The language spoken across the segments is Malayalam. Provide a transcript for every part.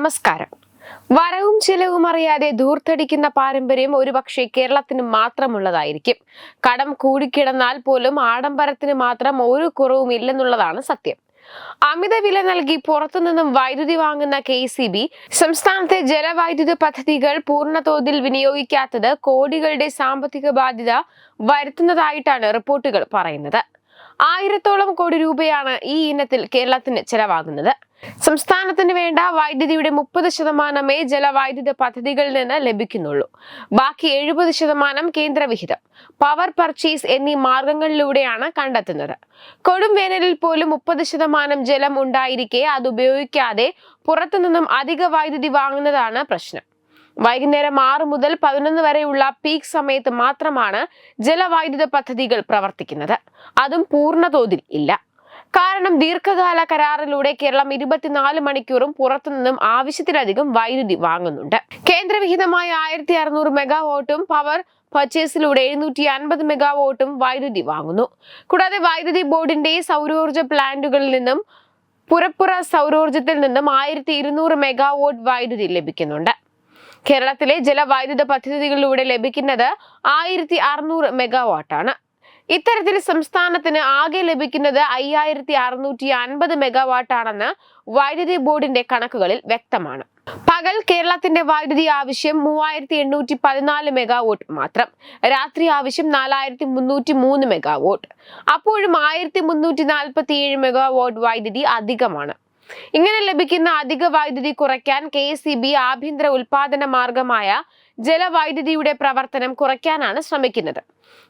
നമസ്കാരം. വരവും ചിലവും അറിയാതെ ധൂർത്തടിക്കുന്ന പാരമ്പര്യം ഒരുപക്ഷെ കേരളത്തിന് മാത്രമുള്ളതായിരിക്കും. കടം കൂടിക്കിടന്നാൽ പോലും ആഡംബരത്തിന് മാത്രം ഒരു കുറവും ഇല്ലെന്നുള്ളതാണ് സത്യം. അമിത വില നൽകി പുറത്തുനിന്നും വൈദ്യുതി വാങ്ങുന്ന കെ സി ബി സംസ്ഥാനത്തെ ജലവൈദ്യുത പദ്ധതികൾ പൂർണതോതിൽ വിനിയോഗിക്കാത്തത് കോടികളുടെ സാമ്പത്തിക ബാധ്യത വരുത്തുന്നതായിട്ടാണ് റിപ്പോർട്ടുകൾ പറയുന്നത്. ആയിരത്തോളം കോടി രൂപയാണ് ഈ ഇനത്തിൽ കേരളത്തിന് ചെലവാകുന്നത്. സംസ്ഥാനത്തിന് വേണ്ട വൈദ്യുതിയുടെ മുപ്പത് ശതമാനമേ ജലവൈദ്യുത പദ്ധതികളിൽ നിന്ന് ലഭിക്കുന്നുള്ളൂ. ബാക്കി എഴുപത് ശതമാനം കേന്ദ്രവിഹിതം. പവർ പർച്ചേസ് എന്നീ മാർഗങ്ങളിലൂടെയാണ് കണ്ടെത്തുന്നത്. കൊടും വേനലിൽ പോലും മുപ്പത് ശതമാനം ജലം ഉണ്ടായിരിക്കെ അത് ഉപയോഗിക്കാതെ പുറത്തുനിന്നും അധിക വൈദ്യുതി വാങ്ങുന്നതാണ് പ്രശ്നം. വൈകുന്നേരം ആറ് മുതൽ പതിനൊന്ന് വരെയുള്ള പീക്ക് സമയത്ത് മാത്രമാണ് ജലവൈദ്യുത പദ്ധതികൾ പ്രവർത്തിക്കുന്നത്. അതും പൂർണതോതിൽ ഇല്ല. കാരണം ദീർഘകാല കരാറിലൂടെ കേരളം ഇരുപത്തിനാല് മണിക്കൂറും പുറത്തുനിന്നും ആവശ്യത്തിലധികം വൈദ്യുതി വാങ്ങുന്നുണ്ട്. കേന്ദ്രവിഹിതമായ ആയിരത്തി അറുന്നൂറ് മെഗാവോട്ടും പവർ പർച്ചേസിലൂടെ എഴുന്നൂറ്റി അൻപത് മെഗാവോട്ടും വൈദ്യുതി വാങ്ങുന്നു. കൂടാതെ വൈദ്യുതി ബോർഡിന്റെ സൗരോർജ പ്ലാന്റുകളിൽ നിന്നും പുറപ്പുറ സൗരോർജത്തിൽ നിന്നും ആയിരത്തി ഇരുന്നൂറ് മെഗാവോട്ട് വൈദ്യുതി ലഭിക്കുന്നുണ്ട്. കേരളത്തിലെ ജലവൈദ്യുത പദ്ധതികളിലൂടെ ലഭിക്കുന്നത് ആയിരത്തി അറുന്നൂറ് മെഗാവാട്ടാണ് ഇത്തരത്തിൽ സംസ്ഥാനത്തിന് ആകെ ലഭിക്കുന്നത് അയ്യായിരത്തി അറുന്നൂറ്റി അൻപത് മെഗാവാട്ടാണെന്ന് വൈദ്യുതി ബോർഡിന്റെ കണക്കുകളിൽ വ്യക്തമാണ്. പകൽ കേരളത്തിന്റെ വൈദ്യുതി ആവശ്യം മൂവായിരത്തി എണ്ണൂറ്റി പതിനാല് മെഗാവോട്ട് മാത്രം. രാത്രി ആവശ്യം നാലായിരത്തി മുന്നൂറ്റി മൂന്ന് മെഗാവോട്ട്. അപ്പോഴും ആയിരത്തി മുന്നൂറ്റി നാൽപ്പത്തി ഏഴ് മെഗാവോട്ട് വൈദ്യുതി അധികമാണ്. ഇങ്ങനെ ലഭിക്കുന്ന അധിക വൈദ്യുതി കുറയ്ക്കാൻ കെ ആഭ്യന്തര ഉൽപാദന മാർഗമായ ജലവൈദ്യുതിയുടെ പ്രവർത്തനം കുറയ്ക്കാനാണ് ശ്രമിക്കുന്നത്.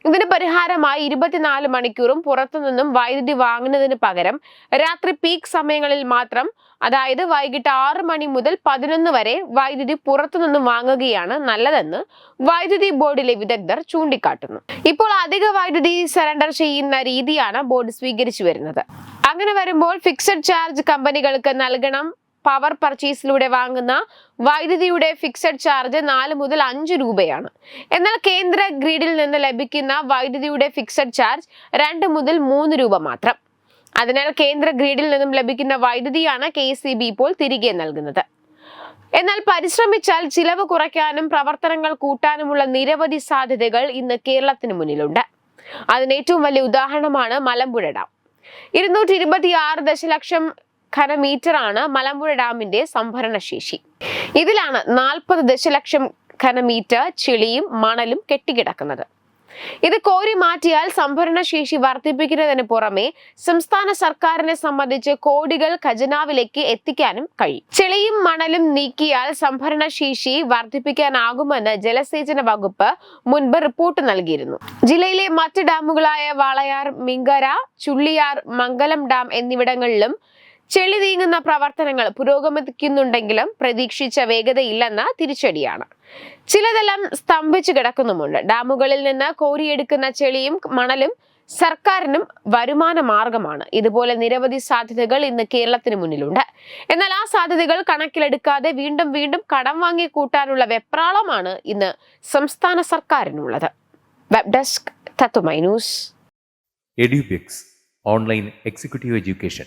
ഇതിന് പരിഹാരമായി ഇരുപത്തിനാല് മണിക്കൂറും പുറത്തുനിന്നും വൈദ്യുതി വാങ്ങുന്നതിന് പകരം രാത്രി പീക്ക് സമയങ്ങളിൽ മാത്രം അതായത് വൈകിട്ട് ആറ് മണി മുതൽ പതിനൊന്ന് വരെ വൈദ്യുതി പുറത്തുനിന്നും വാങ്ങുകയാണ് നല്ലതെന്ന് വൈദ്യുതി ബോർഡിലെ വിദഗ്ധർ ചൂണ്ടിക്കാട്ടുന്നു. ഇപ്പോൾ അധിക വൈദ്യുതി സറണ്ടർ ചെയ്യുന്ന രീതിയാണ് ബോർഡ് സ്വീകരിച്ചു വരുന്നത്. അങ്ങനെ വരുമ്പോൾ ഫിക്സഡ് ചാർജ് കമ്പനികൾക്ക് നൽകണം. പവർ പർച്ചേസിലൂടെ വാങ്ങുന്ന വൈദ്യുതിയുടെ ഫിക്സഡ് ചാർജ് നാല് മുതൽ അഞ്ച് രൂപയാണ്. എന്നാൽ കേന്ദ്ര ഗ്രിഡിൽ നിന്ന് ലഭിക്കുന്ന വൈദ്യുതിയുടെ ഫിക്സഡ് ചാർജ് രണ്ട് മുതൽ മൂന്ന് രൂപ മാത്രം. അതിനാൽ കേന്ദ്ര ഗ്രിഡിൽ നിന്നും ലഭിക്കുന്ന വൈദ്യുതിയാണ് കെ ഇപ്പോൾ തിരികെ നൽകുന്നത്. എന്നാൽ പരിശ്രമിച്ചാൽ ചിലവ് കുറയ്ക്കാനും പ്രവർത്തനങ്ങൾ കൂട്ടാനുമുള്ള നിരവധി സാധ്യതകൾ ഇന്ന് കേരളത്തിന് മുന്നിലുണ്ട്. അതിന് ഏറ്റവും വലിയ ഉദാഹരണമാണ് മലമ്പുഴ ഡാം. ഇരുന്നൂറ്റി ഇരുപത്തി ആറ് ദശലക്ഷം ഘനമീറ്ററാണ് മലമ്പുഴ ഡാമിന്റെ സംഭരണ ശേഷി ഇതിലാണ് നാൽപ്പത് ദശലക്ഷം ഘനമീറ്റർ ചെളിയും മണലും കെട്ടിക്കിടക്കുന്നത്. ഇത് കോരി മാറ്റിയാൽ സംഭരണ ശേഷി വർദ്ധിപ്പിക്കുന്നതിന് പുറമെ സംസ്ഥാന സർക്കാരിനെ സംബന്ധിച്ച് കോടികൾ ഖജനാവിലേക്ക് എത്തിക്കാനും കഴിയും. ചെളിയും മണലും നീക്കിയാൽ സംഭരണ ശേഷി വർദ്ധിപ്പിക്കാനാകുമെന്ന് ജലസേചന വകുപ്പ് മുൻപ് റിപ്പോർട്ട് നൽകിയിരുന്നു. ജില്ലയിലെ മറ്റ് ഡാമുകളായ വാളയാർ മിങ്കര ചുള്ളിയാർ മംഗലം ഡാം എന്നിവിടങ്ങളിലും ചെളി നീങ്ങുന്ന പ്രവർത്തനങ്ങൾ പുരോഗമിക്കുന്നുണ്ടെങ്കിലും പ്രതീക്ഷിച്ച വേഗതയില്ലെന്ന തിരിച്ചടിയാണ്. ചിലതെല്ലാം സ്തംഭിച്ചു കിടക്കുന്നുമുണ്ട്. ഡാമുകളിൽ നിന്ന് കോരിയെടുക്കുന്ന ചെളിയും മണലും സർക്കാരിനും വരുമാന മാർഗമാണ്. ഇതുപോലെ നിരവധി സാധ്യതകൾ ഇന്ന് കേരളത്തിന് മുന്നിലുണ്ട്. എന്നാൽ ആ സാധ്യതകൾ കണക്കിലെടുക്കാതെ വീണ്ടും വീണ്ടും കടം വാങ്ങി കൂട്ടാനുള്ള വെപ്രാളമാണ് ഇന്ന് സംസ്ഥാന സർക്കാരിനുള്ളത്. Web desk online executive education